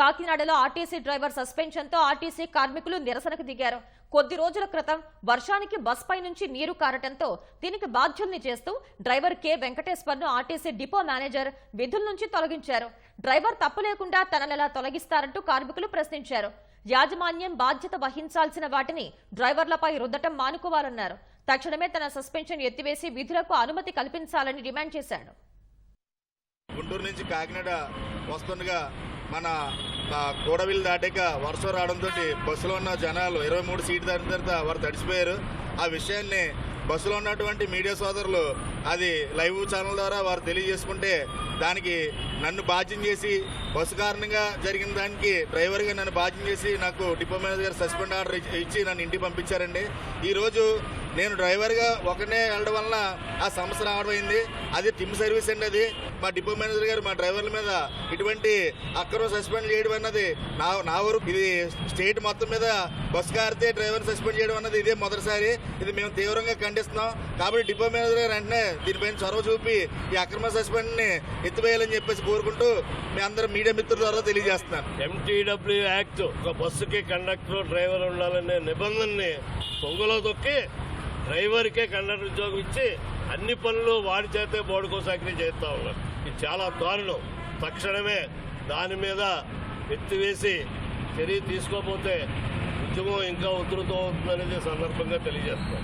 కాకినాడలో RTC driver సస్పెన్షన్తో RTC కార్మికులు నిరసనకు దిగారు. కొద్ది రోజుల క్రితం వర్షానికి బస్ పై నుంచి నీరు కారటంతో దీనికి బాధ్యుల్ని చేస్తూ డ్రైవర్ కె. వెంకటేశ్వర్ను ఆర్టీసీ డిపో మేనేజర్ విధుల నుంచి తొలగించారు. డ్రైవర్ తప్పు లేకుండా తననెలా తొలగిస్తారంటూ కార్మికులు ప్రశ్నించారు. యాజమాన్యం బాధ్యత వహించాల్సిన వాటిని డ్రైవర్లపై రుద్దటం మానుకోవాలన్నారు. తక్షణమే తన సస్పెన్షన్ ఎత్తివేసి విధులకు అనుమతి కల్పించాలని డిమాండ్ చేశాడు. గుంటూరు నుంచి కాకినాడ వస్తుండగా మన ఆ, దాటాక వర్షం రావడంతో బస్సులో ఉన్న జనాలు ఇరవై మూడు సీట్లు దాటిన తర్వాత వారు తడిసిపోయారు. ఆ విషయాన్ని బస్సులో ఉన్నటువంటి మీడియా సోదరులు అది లైవ్ ఛానల్ ద్వారా వారు తెలియజేసుకుంటే దానికి నన్ను బాధ్యం చేసి బస్సు కారణంగా జరిగిన దానికి డ్రైవర్గా నన్ను బాధ్యం చేసి నాకు డిపో మేనేజర్ గారు సస్పెండ్ ఆర్డర్ ఇచ్చి- నన్ను ఇంటికి పంపించారండి. ఈరోజు నేను డ్రైవర్గా ఒకనే వెళ్ళడం వలన ఆ సమస్య రావడం అయింది అది టిమ్ సర్వీస్ అండి అది. మా డిపో మేనేజర్ గారు మా డ్రైవర్ల మీద ఇటువంటి అక్రమ సస్పెండ్ చేయడం అన్నది నా నా వరకు ఇది స్టేట్ మొత్తం మీద బస్ కారితే డ్రైవర్ సస్పెండ్ చేయడం అన్నది ఇదే మొదటిసారి. ఇది మేము తీవ్రంగా ఖండిస్తున్నాం. కాబట్టి డిపో మేనేజర్ గారు వెంటనే దీనిపైన చొరవ చూపి ఈ అక్రమ సస్పెండ్ని ఎత్తివేయాలని చెప్పేసి కోరుకుంటూ మీ అందరం మీడియా మిత్రుల ద్వారా తెలియజేస్తున్నాను ఎంటీడబ్ల్యూ యాక్ట్ ఒక బస్సుకి కండక్టర్ డ్రైవర్ ఉండాలనే నిబంధనని పొంగులో తొక్కి డ్రైవర్కే కండక్టర్ ఉద్యోగం ఇచ్చి అన్ని పనులు వాడి చేతే బోర్డుకో సాకరీ చేస్తా ఉన్నారు. ఇది చాలా దారుణం. తక్షణమే దాని మీద ఎత్తివేసి చర్య తీసుకోకపోతే ఉద్యమం ఇంకా ఉధృతం అవుతుందనేది సందర్భంగా తెలియజేస్తాం